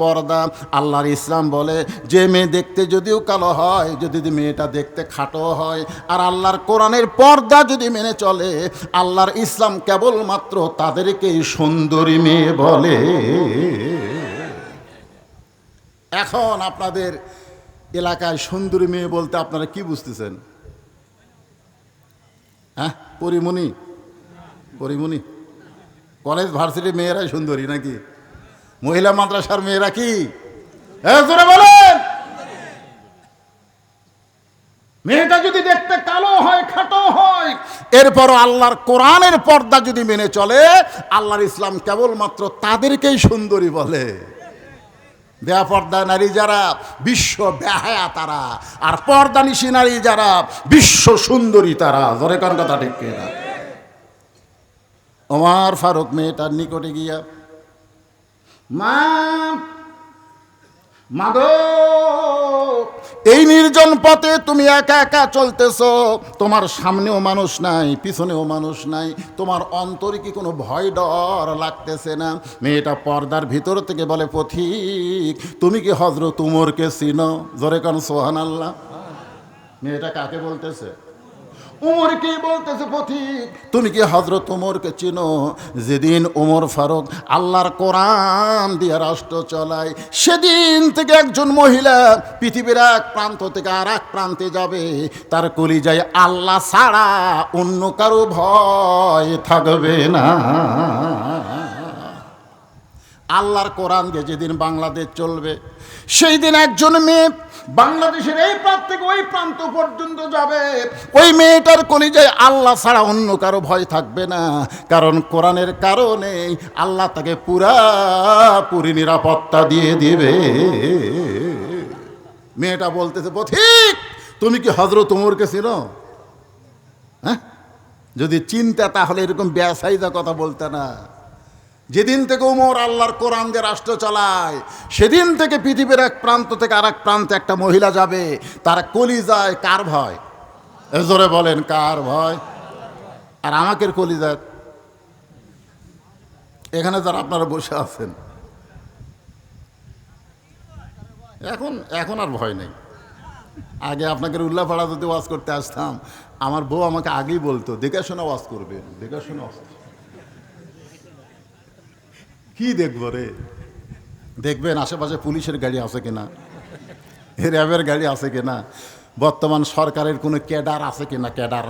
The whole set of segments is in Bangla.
পর্দা। আল্লাহর ইসলাম বলে, যে মেয়ে দেখতে যদিও কালো হয়, যদি মেয়েটা দেখতে খাটো হয়, আর আল্লাহর কোরআনের পর্দা যদি মেনে চলে, আল্লাহর ইসলাম কেবলমাত্র তাদেরকেই সুন্দরী মেয়ে বলে। এখন আপনাদের এলাকায় সুন্দরী মেয়ে বলতে আপনারা কি বুঝতেছেন? হ্যাঁ পরিমণি? পরিমণি? কলেজ ভার্সিটি মেয়েরাই সুন্দরী নাকি? মহিলা মাদ্রাসার মেয়েরা কি? হ্যাঁ বলেন! মেয়েটা যদি দেখতে কালো হয়, খাটো হয়, এরপরও আল্লাহর কোরআনের পর্দা যদি মেনে চলে, আল্লাহর ইসলাম কেবলমাত্র তাদেরকেই সুন্দরী বলে। বেয়া পর্দা নারী যারা, বিশ্ব বেহায়া তারা, আর পর্দা নিশি নারী যারা, বিশ্ব সুন্দরী তারা। জোরে কোন কথা ঠিক ওমার ফারুক মেয়েটার নিকটে গিয়া মা মাগো। এই নির্জন পথে তুমি একা একা চলতেছ। তোমার সামনেও মানুষ নাই, পিছনেও মানুষ নাই। তোমার অন্তরে কি কোনো ভয় ডর লাগতেছে না? মেয়েটা পর্দার ভিতর থেকে বলে, পথিক, তুমি কি হজরত উমরকে চিনো? জোরে কান সোহান আল্লাহ মেয়েটা কাকে বলতেছে? উমরকে বলতেছে পথিক তুমি কি হজরত উমরকে চিনো? যেদিন উমর ফারুক আল্লাহর কোরআন দিয়ে রাষ্ট্র চলায়, সেদিন থেকে একজন মহিলা পৃথিবীর এক প্রান্ত থেকে আর এক প্রান্তে যাবে। তার কলিজায় আল্লাহ ছাড়া অন্য কারও ভয় থাকবে না। আল্লাহর কোরআন দিয়ে যেদিন বাংলাদেশ চলবে সেই দিন একজন মেয়ে বাংলাদেশের এই প্রান্ত থেকে ওই প্রান্ত পর্যন্ত যাবে। ওই মেয়েটার কলিজায় আল্লাহ ছাড়া অন্য কারও ভয় থাকবে না। কারণ কোরআনের কারণে আল্লাহ তাকে পুরাপুরি নিরাপত্তা দিয়ে দিবে। মেয়েটা বলতেছে পথিক তুমি কি হজরত উমরকে ছিল হ্যাঁ? যদি চিন্তা তাহলে এরকম ব্যাসাইদা কথা বলতে না। যেদিন থেকে উমর আল্লাহর কোরআন দিয়ে রাষ্ট্র চালায়, সেদিন থেকে পৃথিবীর এক প্রান্ত থেকে আর এক প্রান্তে একটা মহিলা যাবে, তার কলি যায় কার ভয়? জোরে বলেন, কার ভয়? আর আমাকের কলি যায় এখানে যারা আপনারা বসে আছেন, এখন এখন আর ভয় নেই। আগে আপনাকে উল্লাপাড়া যদি ওয়াজ করতে আসতাম, আমার বউ আমাকে আগেই বলতো, দেখে শোনা ওয়াজ করবে, দেখে শোনা। কি দেখব রে? দেখবেন আশেপাশে পুলিশের গাড়ি আছে কিনা? র্যাবের গাড়ি আছে কিনা? বর্তমান সরকারের কোনো ক্যাডার আছে কিনা ক্যাডার?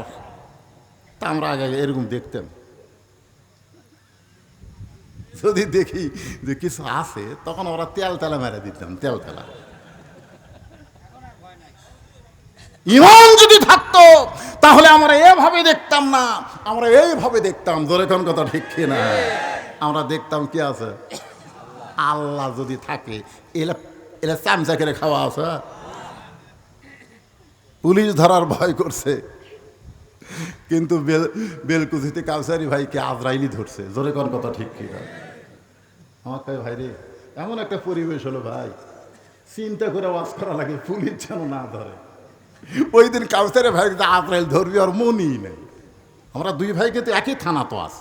তা আমরা আগে এরকম দেখতাম। যদি দেখি যে কিছু আছে, তখন ওরা তেল তেলা মেরে দিতাম, তেল তেলা। ইমান যদি থাকতো, তাহলে আমরা এভাবে দেখতাম না। আমরা এইভাবে দেখতাম জোরে কোন কথা ঠিক না আমরা দেখতাম কি আছে? আল্লাহ যদি থাকে, এলা এলা চামচা করে খাওয়া আছে পুলিশ ধরার ভয় করছে। কিন্তু বেল বেলকুচিতে কাউসারি ভাইকে আজরাইলি ধরছে। জোরে কর কথা ঠিক কি আমার কয়, ভাই রে, এমন একটা পরিবেশ হলো ভাই। চিন্তা করে ওয়াজ করা লাগে, পুলিশ যেন না ধরে। ওই দিন কাউসারে ভাই আজরাইল ধরবি আর মনই নেই। আমরা দুই ভাইকে তো একই থানা তো আস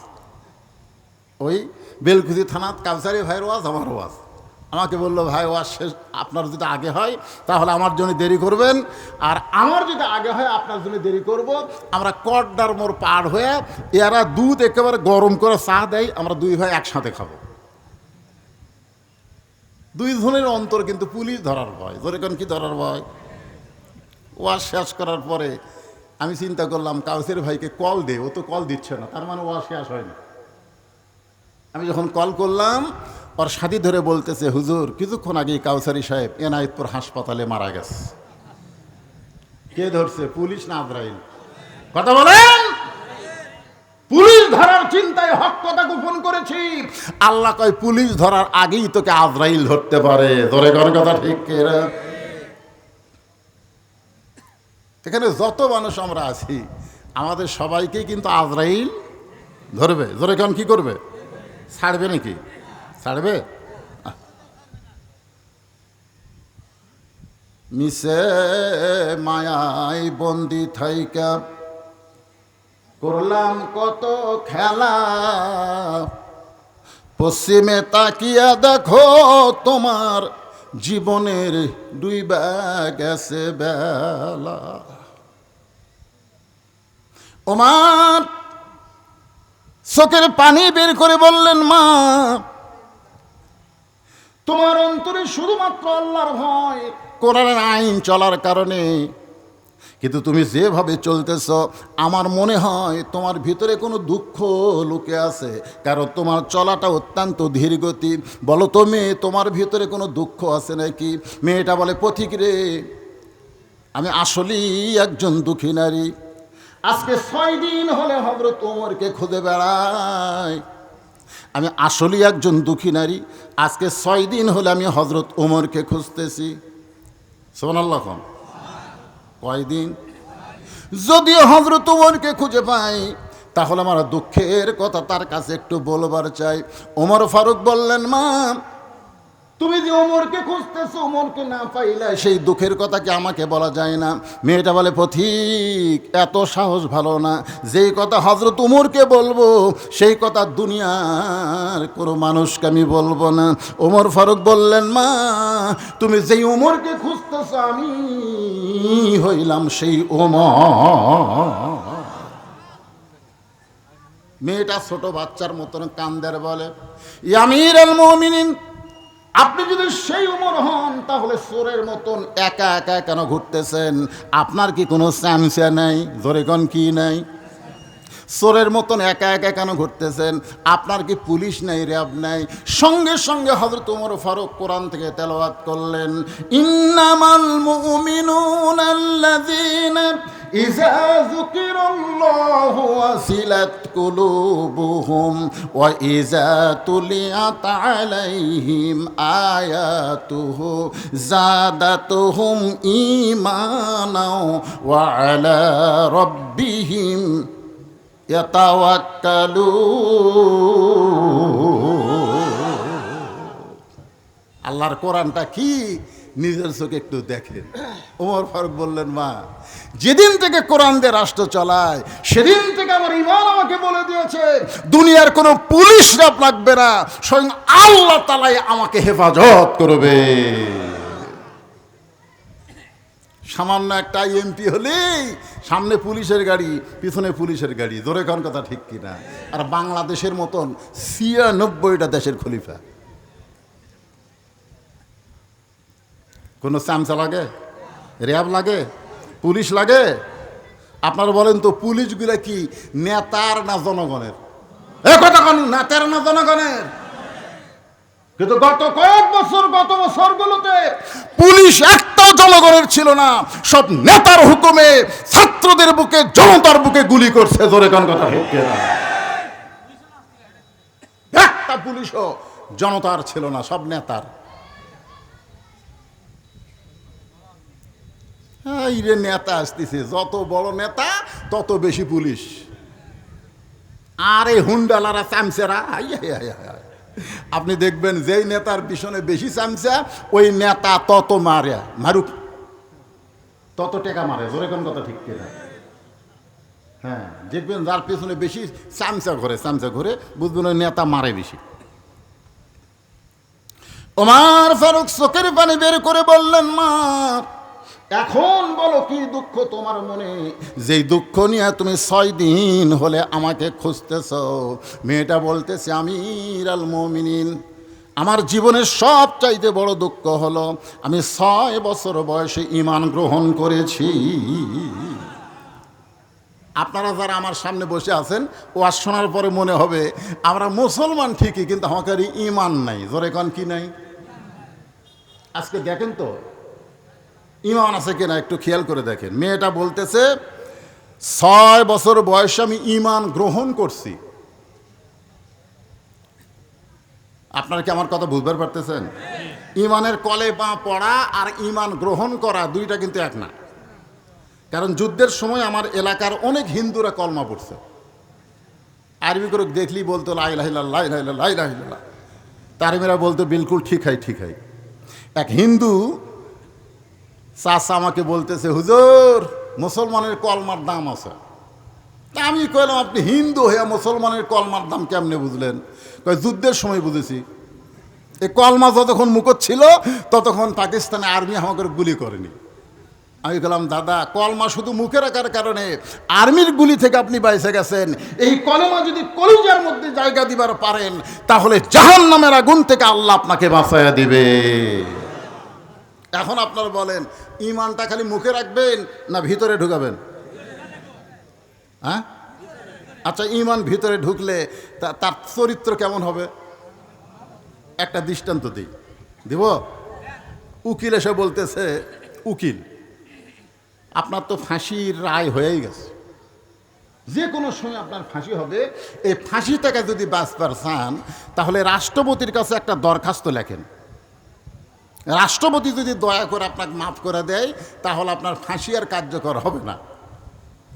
ওই বেলকুচি থানাত কাউসারি ভাইয়ের ওয়াজ, আমার ওয়াজ। আমাকে বলল, ভাই, ওয়াজ শেষ, আপনার যদি আগে হয়, তাহলে আমার জন্য দেরি করবেন। আর আমার যদি আগে হয়, আপনার জন্য দেরি করব। আমরা কড্ডার মোর পার হয়ে এরা দুধ একেবারে গরম করে চা দেয়, আমরা দুই ভাই একসাথে খাব। দুই ধনের অন্তর কিন্তু পুলিশ ধরার ভয়। ধরে কোন কি ধরার ভয়? ওয়াজ শেষ করার পরে আমি চিন্তা করলাম, কাউসের ভাইকে কল দে, ও তো কল দিচ্ছে না, তার মানে ওয়াজ শেষ হয়নি। আমি যখন কল করলাম, ওর সাথী ধরে বলতেছে, হুজুর, কিছুক্ষণ আগে কাউসারি সাহেব এনায়েতপুর হাসপাতালে মারা গেছে। কে ধরছে? পুলিশ না আজরাইল কথা বলেন! পুলিশ ধরার চিন্তায় হক কথা গোপন করেছি। আল্লাহ কয়, পুলিশ ধরার আগেই তোকে আজরাইল ধরতে পারে। ধরে কোন কথা ঠিক এখানে যত মানুষ আমরা আছি, আমাদের সবাইকেই কিন্তু আজরাইল ধরবে। ধরে কেন, কি করবে? ছাড়বে নাকি? ছাড়বে। মিশে মায়াই বন্দি থাইকা। করলাম কত খেলা। পশ্চিমে তাকিয়া দেখো, তোমার জীবনের দুই গেছে বেলা। ওমার চোখের পানি বের করে বললেন, মা, তোমার অন্তরে শুধুমাত্র আল্লাহর ভয়, কোরআনের আইন চলার কারণে। কিন্তু তুমি যেভাবে চলতেছ, আমার মনে হয় তোমার ভিতরে কোনো দুঃখ লুকে আছে, কারণ তোমার চলাটা অত্যন্ত ধীরগতি। বলো তো মেয়ে, তোমার ভিতরে কোনো দুঃখ আছে নাকি? মেয়েটা বলে, পথিক রে, আমি আসলেই একজন দুঃখী নারী। আজকে ছয় দিন হলে হজরত ওমরকে খুঁজে বেড়াই। আমি আসলেই একজন দুঃখী নারী। আজকে ছয় দিন হলে আমি হজরত ওমরকে খুঁজতেছি। সোনাল্লাহ কয়দিন যদিও হজরত ওমরকে খুঁজে পাই, তাহলে আমার দুঃখের কথা তার কাছে একটু বলবার চাই। ওমর ফারুক বললেন, মা তুমি যে ওমরকে খুঁজতেছো, ওমরকে না পাইলে সেই দুঃখের কথা কি আমাকে বলা যায় না? মেয়েটা বলে, পথিক, এত সাহস ভালো না। যেই কথা হজরত উমরকে বলব, সেই কথা দুনিয়ার কোনো মানুষকে আমি বলব না। ওমর ফারুক বললেন, মা, তুমি যেই ওমরকে খুঁজতেছো, আমি হইলাম সেই ওমর। মেয়েটা ছোট বাচ্চার মতন কান্দের বলে ইয়ামির আল মমিনিন আপনি যদি সেই উমর হন, তাহলে সোরের মতন একা একা কেন ঘুরতেছেন? আপনার কি কোনো স্যামসা নেই? কোন কি নাই? সোরের মতন একা একা কেন ঘুরতেছেন? আপনার কি পুলিশ নাই, র্যাব নাই? সঙ্গে সঙ্গে হজরত উমর ফারুক কোরআন থেকে তেলাওয়াত করলেন, ইন্নামাল মুমিনুন আল্লাযীনা যুকিরাল্লাহু ওয়াসিলাত কুলুবুহুম ওয়া ইযা তুলিয়াত আলাইহিম আয়াতুহু জাদাতুহুম ঈমানাও ওয়া আলা রাব্বিহিম আল্লাহর কোরআনটা কি? নিজের চোখে একটু দেখেন। ওমর ফারুক বললেন, মা, যেদিন থেকে কোরআন দিয়ে রাষ্ট্র চলায়, সেদিন থেকে আমার ইমান আমাকে বলে দিয়েছে। দুনিয়ার কোনো পুলিশ রাপ লাগবে না। স্বয়ং আল্লাহ তালাই আমাকে হেফাজত করবে। সামান্য একটা এমপি হলেই সামনে পুলিশের গাড়ি, পিছনে পুলিশের গাড়ি। ধরে কোন কথা ঠিক কিনা? আর বাংলাদেশের মতন ছিয়ানব্বইটা দেশের খলিফা। কোনো চামচা লাগে? র্যাব লাগে? পুলিশ লাগে? আপনারা বলেন তো, পুলিশগুলা কি নেতার না জনগণের? এ কথা কোন, নেতার না জনগণের? কিন্তু গত কয়েক বছর, গত বছরগুলোতে পুলিশ একটাও জনগণের ছিল না। সব নেতার হুকুমে ছাত্রদের বুকে, জনতার বুকে গুলি করছে। জোরে কোন কথা? একটা পুলিশও জনতার ছিল না, সব নেতার। রে নেতা আসতেছে, যত বড় নেতা, তত বেশি পুলিশ। আরে হুন্ডালারা চামচেরা হাই হাই হাই হাই। আপনি দেখবেন যেই নেতার পিছনে বেশি চামচা, ওই নেতা তত মারে। মারুক। তত টেকা মারে, জোরে কোন কথা ঠিক কিনা? হ্যাঁ দেখবেন যার পেছনে বেশি চামচা ঘরে চামচা ঘরে, বুঝবেন ওই নেতা মারে বেশি। ওমার ফারুক চোখের পানি বের করে বললেন মা এখন বলো কি দুঃখ তোমার মনে? যেই দুঃখ নিয়ে তুমি ছয় দিন হলে আমাকে খুঁজতেছ, মেয়েটা বলতেছে, আমির আল মমিনিন, আমার জীবনের সব চাইতে বড় দুঃখ হলো আমি ছয় বছর বয়সে ইমান গ্রহণ করেছি। আপনারা যারা আমার সামনে বসে আছেন, ওয়াজ শোনার পরে মনে হবে, আমরা মুসলমান ঠিকই, কিন্তু আমাদের ইমান নাই। জোরে কন কি নাই? আজকে দেখেন তো ইমান আছে কিনা একটু খেয়াল করে দেখেন। মেয়েটা বলতেছে, ছয় বছর বয়সে আমি ইমান গ্রহণ করছি। আপনারা কি আমার কথা বুঝতে পারতেছেন? ইমানের কলে পা পড়া আর ইমান গ্রহণ করা দুইটা কিন্তু এক না। কারণ যুদ্ধের সময় আমার এলাকার অনেক হিন্দুরা কলমা পড়ছে। আরবি করে দেখলি বলতো লাই লাইলা লাই লাইলা লাই লাইলা তারিমেরা বলতো, বিলকুল ঠিক হয় ঠিক হয় এক হিন্দু চাষা আমাকে বলতেছে, হুজুর, মুসলমানের কলমার দাম আছে। তা আমি কইলাম, আপনি হিন্দু হয়ে মুসলমানের কলমার দাম কেমনে বুঝলেন? কয়, যুদ্ধের সময় বুঝেছি। এই কলমা যতক্ষণ মুখত ছিল, ততক্ষণ পাকিস্তানে আর্মি আমাকে গুলি করেনি। আমি বললাম দাদা, কলমা শুধু মুখে রাখার কারণে আর্মির গুলি থেকে আপনি বাইসে গেছেন। এই কলমা যদি কলিজার মধ্যে জায়গা দিবার পারেন, তাহলে জাহান নামের আগুন থেকে আল্লাহ আপনাকে বাঁচাইয়া দিবে। এখন আপনার বলেন ইমানটা খালি মুখে রাখবেন না ভিতরে ঢুকাবেন? হ্যাঁ? আচ্ছা ইমান ভিতরে ঢুকলে তার চরিত্র কেমন হবে? একটা দৃষ্টান্ত দিই। দিব? উকিল এসে বলতেছে, উকিল, আপনার তো ফাঁসির রায় হয়েই গেছে। যে কোনো সময় আপনার ফাঁসি হবে। এই ফাঁসি থেকে যদি বাঁচবার চান, তাহলে রাষ্ট্রপতির কাছে একটা দরখাস্ত লেখেন। রাষ্ট্রপতি যদি দয়া করে আপনাকে মাফ করে দেয়, তাহলে আপনার ফাঁসি আর কার্যকর হবে না।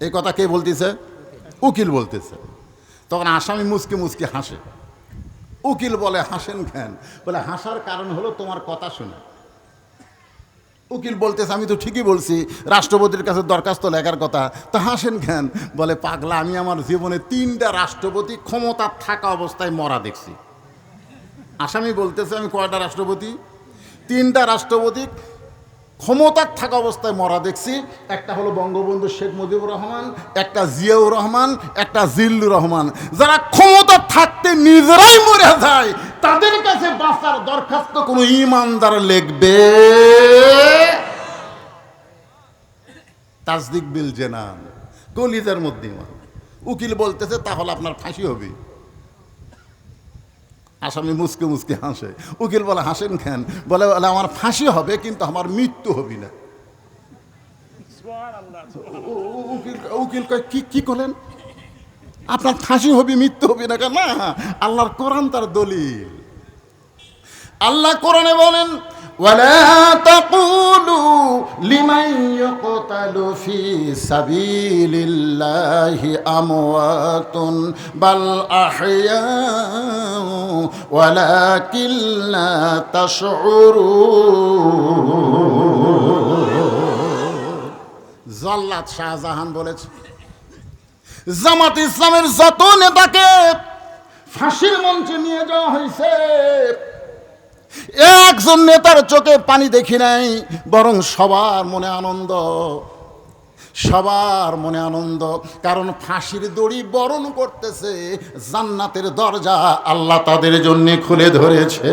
এই কথা কে বলতেছে? উকিল বলতেছে। তখন আসামি মুসকে মুসকে হাসে। উকিল বলে, হাসেন কেন? বলে, হাসার কারণ হলো তোমার কথা শুনে। উকিল বলতেছে, আমি তো ঠিকই বলছি, রাষ্ট্রপতির কাছে দরখাস্ত লেখার কথা। তা হাসেন কেন? বলে, পাগলা, আমি আমার জীবনে তিনটা রাষ্ট্রপতি ক্ষমতা থাকা অবস্থায় মরা দেখছি। আসামি বলতেছে, আমি কয়টা রাষ্ট্রপতি? তিনটা রাষ্ট্রপতি ক্ষমতার থাকা অবস্থায় মরা দেখছি। একটা হলো বঙ্গবন্ধু শেখ মুজিবুর রহমান, একটা জিয়াউর রহমান, একটা জিল্লুর রহমান। যারা ক্ষমতা থাকতে নিজেরাই মরে যায়, তাদের কাছে বাঁচার দরখাস্ত কোনো ইমানদার লিখবে? তাজদিক বিল জেনান কলিজার মধ্যে উকিল বলতেছে, তাহলে আপনার ফাঁসি হবে। আসামি মুসকে মুসকে হাসে। উকিল বলে হাসেন খান বলে বলে আমার ফাঁসি হবে কিন্তু আমার মৃত্যু হবি না। উকিল উকিল কি কি করলেন? আপনার ফাঁসি হবি মৃত্যু হবি না কেন? না আল্লাহর কোরআন তার দলিল। আল্লাহ কোরআনে বলেন ولا تقولوا لمن يقتل في سبيل الله أموات بل أحياء ولكن لا تشعرون জল্লাদ শাহজাহান বলেছে জামাত ইসলামের যত নেতাকে ফাঁসির মঞ্চে নিয়ে যাওয়া হয়েছে একজন নেতার চোখে পানি দেখি নাই, বরং সবার মনে আনন্দ। সবার মনে আনন্দ, কারণ ফাঁসির দড়ি বরণ করতেছে, জান্নাতের দরজা আল্লাহ তাদের জন্য খুলে ধরেছে।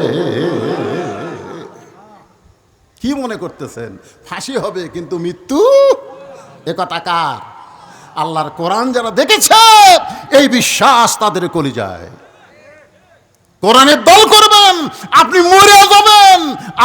কি মনে করতেছেন? ফাঁসি হবে কিন্তু মৃত্যু? এ কথা কার? আল্লাহর কোরআন যারা দেখেছে, এই বিশ্বাস তাদের কলি যায় কোরআনের দল করবেন আপনি মরে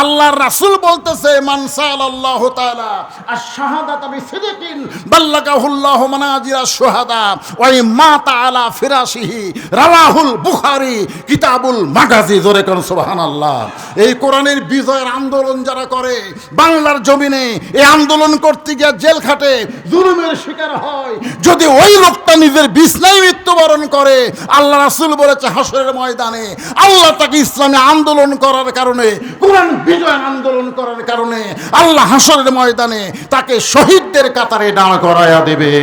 আল্লাহর রাসূল বলতেছে মানসাল আল্লাহ তাআলা আর শাহাদাত আমি সিদিকিন বাল্লাকাহুল্লাহ মানাজিরা শুহাদা ওই মা তাআলা ফিরাসিহি রাওয়াহুল বুখারী, কিতাবুল মাগাজি। জোরে কোন সুবহানাল্লাহ। এই কোরআনের বিজয়ের আন্দোলন যারা করে, বাংলার জমিনে এই আন্দোলন করতে গিয়ে জেল খাটে জুলুমের শিকার হয়। যদি ওই লোকটা নিজের বিছনায় মৃত্যুবরণ করে, আল্লাহ রাসূল বলেছে হাসরের ময়দানে আল্লাহ তাকে ইসলামে আন্দোলন করার কারণে কোরআন বিজয় আন্দোলন করার কারণে আল্লাহ হাসরের ময়দানে তাকে শহীদদের কাতারে দাঁড় করায়া দেবে।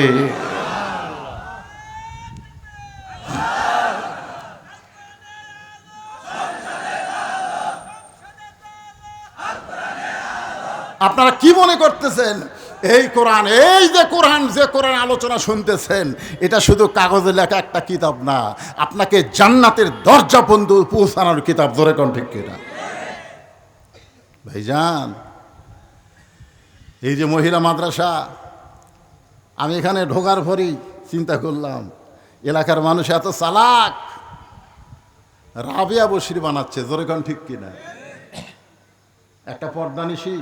আপনারা কি মনে করতেছেন? এই কোরআন, এই যে কোরআন যে কোরআন আলোচনা শুনতেছেন, এটা শুধু কাগজে লেখা একটা কিতাব না, আপনাকে জান্নাতের দরজা বন্ধু পৌঁছানোর কিতাব ধরে কোন ঠিক ভাইজান, এই যে মহিলা মাদ্রাসা, আমি এখানে ঢোকার পরই চিন্তা করলাম, এলাকার মানুষ এত চালাক, রাবিয়া বসির বানাচ্ছে, জোরে কোন ঠিক কিনা? একটা পর্দানিশী,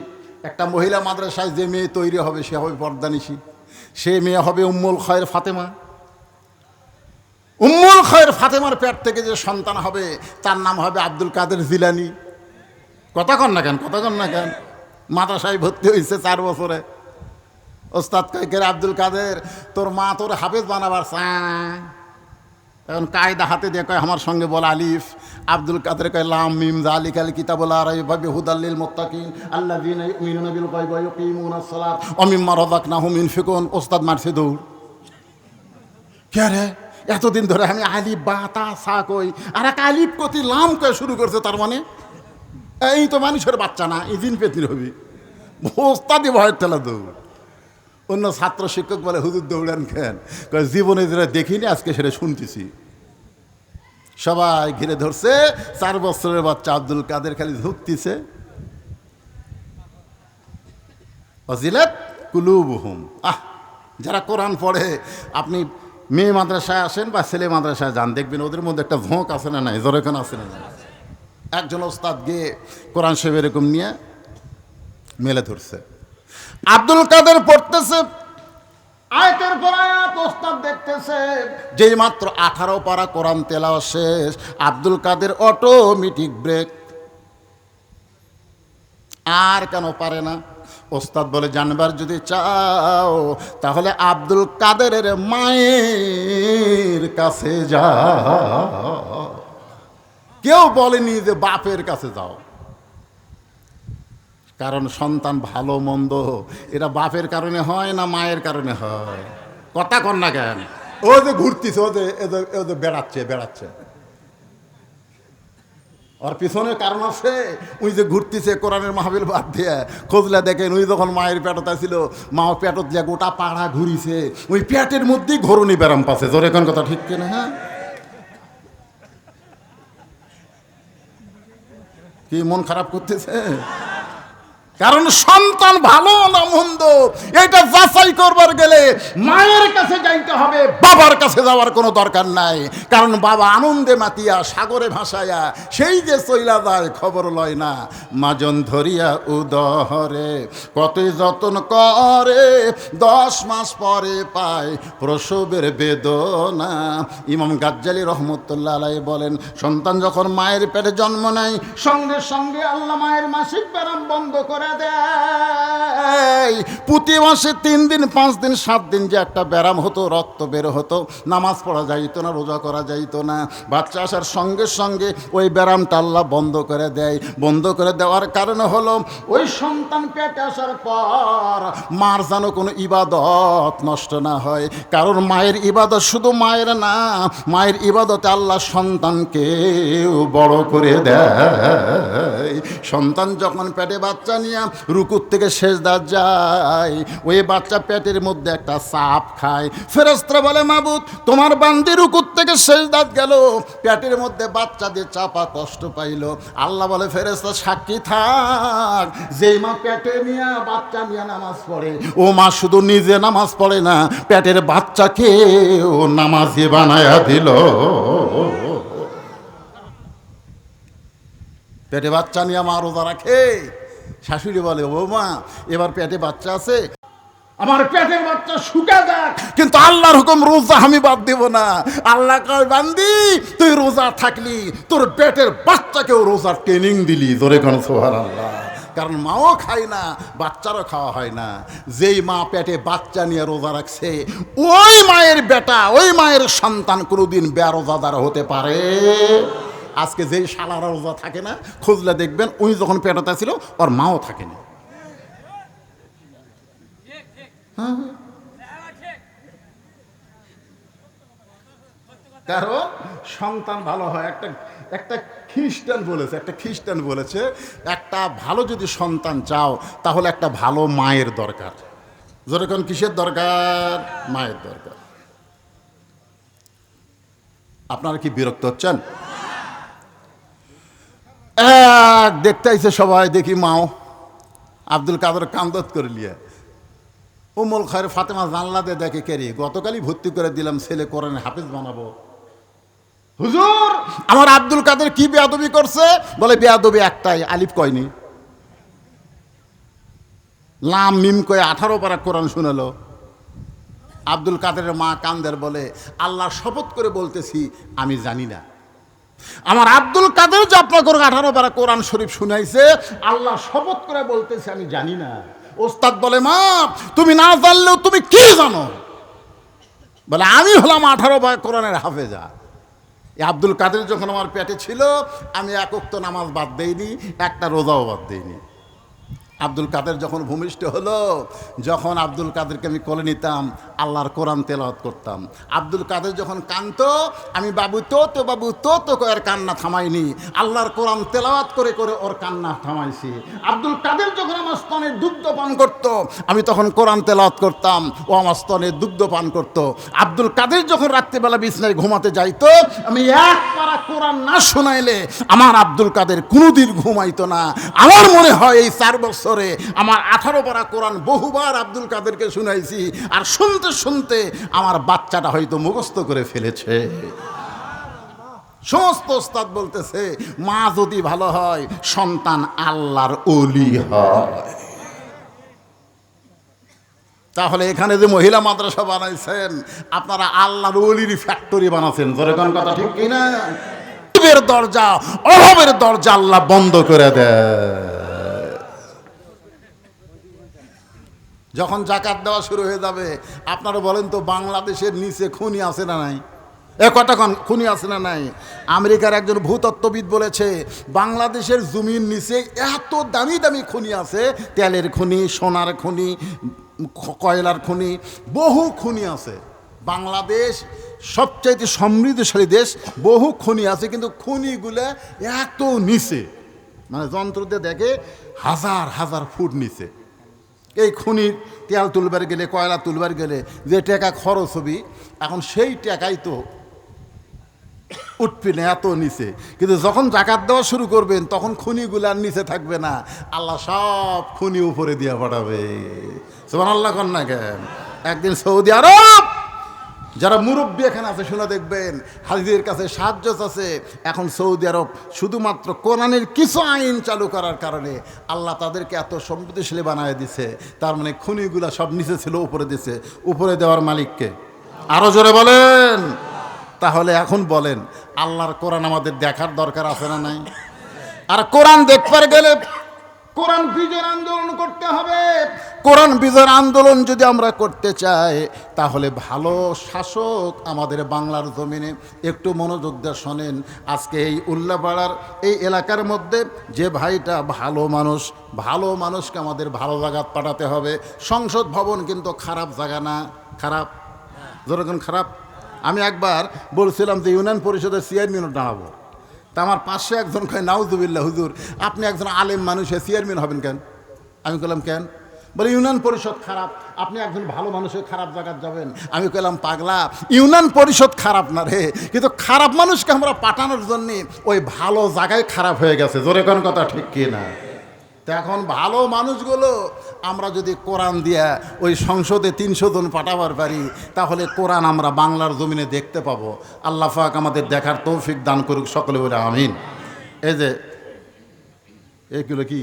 একটা মহিলা মাদ্রাসায় যে মেয়ে তৈরি হবে, সে হবে পর্দানিশী, সে মেয়ে হবে উম্মুল খয়ের ফাতেমা। উম্মুল খয়ের ফাতেমার পেট থেকে যে সন্তান হবে, তার নাম হবে আব্দুল কাদের জিলানি। কথা কন না কেন, কথা কন না কেন? মাদ্রাসায় ভর্তি হয়েছে চার বছরে। ওস্তাদ কাইকের আব্দুল কাদের, তোর মা তোর হাফেজ বানাবার এখন কায়দা হাতে দিয়ে কয়, আমার সঙ্গে বল আলিফ। আব্দুল কাদের কয়, লাম, মিম জালিক আল কিতাবুল আরাই হুদাল্লিল মুত্তাকিন, আল্লাযীনা ইউমিনুনা বিল গায়বি ওয়া ইউকিমুনাস সালাত ওয়া মিম্মা রাযাকনাহুম ইনফিকুন। ওস্তাদ, মারছে দৌড়। কে রে? এতদিন ধরে আমি আলিফ, বা, তা, সা কই? আর এক আলিফ কতি, লাম কয়ে, শুরু করছে তার মানে? এই তো মানুষের বাচ্চা না, এই দিন পেতির হবি। ওস্তাদি ভয়ের তেলা দৌড় অন্য ছাত্র শিক্ষক বলে, হুজুর দৌড়ান খেন জীবনে যেটা দেখিনি, আজকে সেটা শুনতেছি। সবাই ঘিরে ধরছে, চার বছরের বাচ্চা আব্দুল কাদের খালি ধুকতিছে অজিলাত কুলুবহুম। আহ, যারা কোরআন পড়ে, আপনি মেয়ে মাদ্রাসায় আসেন বা ছেলে মাদ্রাসায় যান, দেখবেন ওদের মধ্যে একটা ঝোঁক আছে না নাই জোরেখান আছে না একজন ওস্তাদ গিয়ে কোরআন সাহেব এরকম নিয়ে মেলে ধরছে। আব্দুল কাদের পড়তেছে, আয়তের পর আয়াত, ওস্তাদ দেখতেছে, যেই মাত্র আঠারো পারা কোরআন তেলাও শেষ, আব্দুল কাদের অটোমেটিক ব্রেক আর কেন পারে না? ওস্তাদ বলে, জানবার যদি চাও, তাহলে আব্দুল কাদেরের মায়ের কাছে যা কেউ বলেনি যে বাপের কাছে যাও। কারণ সন্তান ভালো মন্দ, এটা বাপের কারণে হয় না মায়ের কারণে হয়? কথা কর না কেন? ও যে ঘুরতিছে, ও যে, ও যে- বেড়াচ্ছে বেড়াচ্ছে। ওর পিছনে কারণ আছে উই যে ঘুরতিছে কোরআনের মাহবিল বাদ দিয়ে, খোঁজলে দেখেন উই যখন মায়ের পেটত ছিল মা পেটত দিয়ে গোটা পাড়া ঘুরিছে ওই পেটের মধ্যেই ঘরণি ব্যারাম পাচ্ছে জোরে কোন কথা ঠিক কিনা হ্যাঁ? কি মন খারাপ করতেছে? কারণ সন্তান ভালো না মন্দ, এটা যাচাই করবার গেলে মায়ের কাছে যাইতে হবে, বাবার কাছে যাওয়ার কোনো দরকার নাই। কারণ বাবা আনন্দে মাতিয়া, সাগরে ভাসায়া, সেই যে চইলা যায়, খবর লয় না। মাজন ধরিয়া উদহরে কত যতন করে, দশ মাস পরে পায় প্রসবের বেদনা। ইমাম গাজ্জালি রহমতুল্লাহ আলাই বলেন, সন্তান যখন মায়ের পেটে জন্ম নেয়, সঙ্গে সঙ্গে আল্লাহ মায়ের মাসিক ব্যারাম বন্ধ করে দেয়। প্রতি মাসে তিন দিন, পাঁচ দিন, সাত দিন যে একটা ব্যারাম হতো, রক্ত বের হতো, নামাজ পড়া যাইতো না, রোজা করা যাইতো না। বাচ্চা আসার সঙ্গে সঙ্গে ওই ব্যারামটা আল্লাহ বন্ধ করে দেয়। বন্ধ করে দেওয়ার কারণে হলো, ওই সন্তান পেটে আসার পর মার যেন কোনো ইবাদত নষ্ট না হয়। কারণ মায়ের ইবাদত শুধু মায়ের না, মায়ের ইবাদতে আল্লাহ সন্তানকেও বড় করে দেয়। সন্তান যখন পেটে বাচ্চা নিয়ে রুকুর থেকে শেষ দাঁত যায়। ওই বাচ্চা পেটের মধ্যে একটা সাপ খায়। ফেরস্ত্রা বলে, মাবুদ, তোমার বান্দি রুকুর থেকে শেষ দাঁত গেল। পেটের মধ্যে বাচ্চা দিয়ে চাপা কষ্ট পাইলো। আল্লাহ বলে ফেরেস্তা সাক্ষী থাক। যেই মা পেটে নিয়ে, বাচ্চা নিয়ে নামাজ পড়ে, ও মা শুধু নিজে নামাজ পড়ে না, পেটের বাচ্চাকে ও নামাজি বানায়া দিল। পেটে বাচ্চা নিয়ে মা রোজা রাখে। শাশুড়ি বলে ও মা এবার পেটে বাচ্চা আছে? আমার পেটের বাচ্চা শুকা যাক। কিন্তু আল্লাহর হুকুম রোজা আমি বাদ দেব না। আল্লাহ কয় বান্দি তুই রোজা থাকলি তোর পেটের বাচ্চাকেও রোজার ট্রেনিং দিলি। জোরে কোন সোহার আল্লাহ কারণ মাও খায় না বাচ্চারও খাওয়া হয় না। যেই মা পেটে বাচ্চা নিয়ে রোজা রাখছে ওই মায়ের বেটা ওই মায়ের সন্তান কোনোদিন বেরোজাদার হতে পারে? আজকে যেই শালারা রোজা থাকে না, খুঁজলে দেখবেন উনি যখন পেটাতে ছিল, ওর মাও থাকেনি কারণ সন্তান ভালো হয়, একটা একটা খ্রিস্টান বলেছে, একটা খ্রিস্টান বলেছে, একটা ভালো যদি সন্তান চাও, তাহলে একটা ভালো মায়ের দরকার। যেরকম কিসের দরকার? মায়ের দরকার। আপনারা কি বিরক্ত হচ্ছেন? এক দেখতে সবাই, দেখি মাও। আব্দুল কাদের কান্দত করে লিয়ে। উমুল খয়ের ফাতেমা জানলা দিয়ে দেখে কেরি গতকালই ভর্তি করে দিলাম, ছেলে কোরআনে হাফিজ বানাবো। হুজুর, আমার আব্দুল কাদের কি বেয়াদবি করছে? বলে, বেয়াদবি একটাই, আলিফ কয়নি। লাম মিম কয়ে আঠারো পারা কোরআন শুনেলো। আব্দুল কাদের মা কান্দের বলে আল্লাহ শপথ করে বলতেছি, আমি জানি না। আমার আব্দুল কাদের যে আপনাকে আঠারো পারা কোরআন শরীফ শুনাইছে, আল্লাহ শপথ করে বলতেছে, আমি জানি না। ওস্তাদ বলে, মা, তুমি না জানলেও তুমি কি জানো? বলে, আমি হলাম আঠারো পারা কোরআনের হাফেজা। এই আব্দুল কাদের যখন আমার পেটে ছিল, আমি একক নামাজ বাদ দেইনি, একটা রোজাও বাদ দেইনি। আব্দুল কাদের যখন ভূমিষ্ঠ হলো, যখন আব্দুল কাদেরকে আমি কোলে নিতাম, আল্লাহর কোরআন তেলাওয়াত করতাম। আব্দুল কাদের যখন কান্ত আমি, বাবু তো তো বাবু তো তো করে কান্না থামাইনি। আল্লাহর কোরআন তেলাওয়াত করে করে ওর কান্না থামাইছি। আব্দুল কাদের যখন আমার স্তনে দুগ্ধ পান করত, আমি তখন কোরআন তেলাওয়াত করতাম, ও আমার স্তনে দুগ্ধ পান করত। আব্দুল কাদের যখন রাত্রিবেলা বিছনায় ঘুমাতে যাইতো, আমি এক পারা কোরআন না শোনাইলে আমার আব্দুল কাদের কোনোদিন ঘুমাইতো না। আমার মনে হয় এই চার বছরে আমার আঠারো পারা কোরআন বহুবার আব্দুল কাদেরকে শুনাইছি, আর শুনতে শুনতে আমার বাচ্চাটা হয়তো মুখস্থ করে ফেলেছে। সমস্ত ওস্তাদ বলতেছে, মা যদি ভালো হয়, সন্তান আল্লাহর অলি হয়। তাহলে এখানে যে মহিলা মাদ্রাসা বানাইছেন, আপনারা আল্লাহর অলির ফ্যাক্টরি বানাচ্ছেন জোরে কোন কথা ঠিক কিনা? দরজা, অভাবের দরজা আল্লাহ বন্ধ করে দেয়। যখন জাকাত দেওয়া শুরু হয়ে যাবে, আপনারা বলেন তো বাংলাদেশের নিচে খুনি আছে না নাই? এ কতক্ষণ খুনি আছে না নাই? আমেরিকার একজন ভূতত্ত্ববিদ বলেছে, বাংলাদেশের জমির নিচে এত দামি দামি খনি আছে, তেলের খনি, সোনার খনি কয়লার খনি, বহু খনি আছে। বাংলাদেশ সবচাইতে সমৃদ্ধশালী দেশ, বহু খনি আছে, কিন্তু খনিগুলো এত নিচে। মানে যন্ত্র দিয়ে দেখে হাজার হাজার ফুট নিচে। এই খুনি তেল তুলবার গেলে, কয়লা তুলবার গেলে যে টাকা খরচ হবি, এখন সেই টাকাই তো উঠবি না, এত নিচে। কিন্তু যখন জাকাত দেওয়া শুরু করবেন, তখন খুনিগুলার নিচে থাকবে না। আল্লাহ সব খুনি উপরে দিয়ে পাঠাবে। সোমান আল্লাহ কন্যা কেন? একদিন সৌদি আরব যারা মুরব্বী এখানে আছে, শুনে দেখবেন হাজিদের কাছে সাহায্য আছে এখন সৌদি আরব শুধুমাত্র কোরআনের কিছু আইন চালু করার কারণে আল্লাহ তাদেরকে এত সম্পত্তিশালী বানায় দিছে। তার মানে খনিগুলা সব নিচে ছিল, উপরে দিছে। উপরে দেওয়ার মালিককে। আরও জোরে বলেন। তাহলে এখন বলেন, আল্লাহর কোরআন আমাদের দেখার দরকার আছে না নাই? আর কোরআন দেখবার গেলে কোরআন বিজয়ের আন্দোলন করতে হবে। কোরআন বিজয়ের আন্দোলন যদি আমরা করতে চাই তাহলে ভালো শাসক আমাদের বাংলার জমিনে। একটু মনোযোগ দিয়ে শোনেন আজকে এই উল্লাপাড়ার এই এলাকার মধ্যে যে ভাইটা ভালো মানুষ ভালো মানুষকে আমাদের ভালো জায়গা পাঠাতে হবে। সংসদ ভবন কিন্তু খারাপ জায়গা না খারাপ? যেরকম খারাপ? আমি একবার বলছিলাম যে ইউনিয়ন পরিষদের চেয়ারম্যানও দাঁড়াবো। তা আমার পাশে একজন কয় নাউজুবিল্লা হুজুর, আপনি একজন আলেম মানুষের চেয়ারম্যান হবেন কেন? আমি বললাম কেন? বলে, ইউনিয়ন পরিষদ খারাপ, আপনি একজন ভালো মানুষের খারাপ জায়গায় যাবেন। আমি কইলাম, পাগলা, ইউনিয়ন পরিষদ খারাপ না রে, কিন্তু খারাপ মানুষকে আমরা পাঠানোর জন্য ওই ভালো জায়গায় খারাপ হয়ে গেছে। জোরে কোন কথা ঠিক কি না? তো এখন ভালো মানুষগুলো আমরা যদি কোরআন দিয়া ওই সংসদে তিনশো জন পাঠাবার পারি, তাহলে কোরআন আমরা বাংলার জমিনে দেখতে পাবো। আল্লাহ ফাক আমাদের দেখার তৌফিক দান করুক সকলে বলে আমিন। এই যে, এগুলো কি?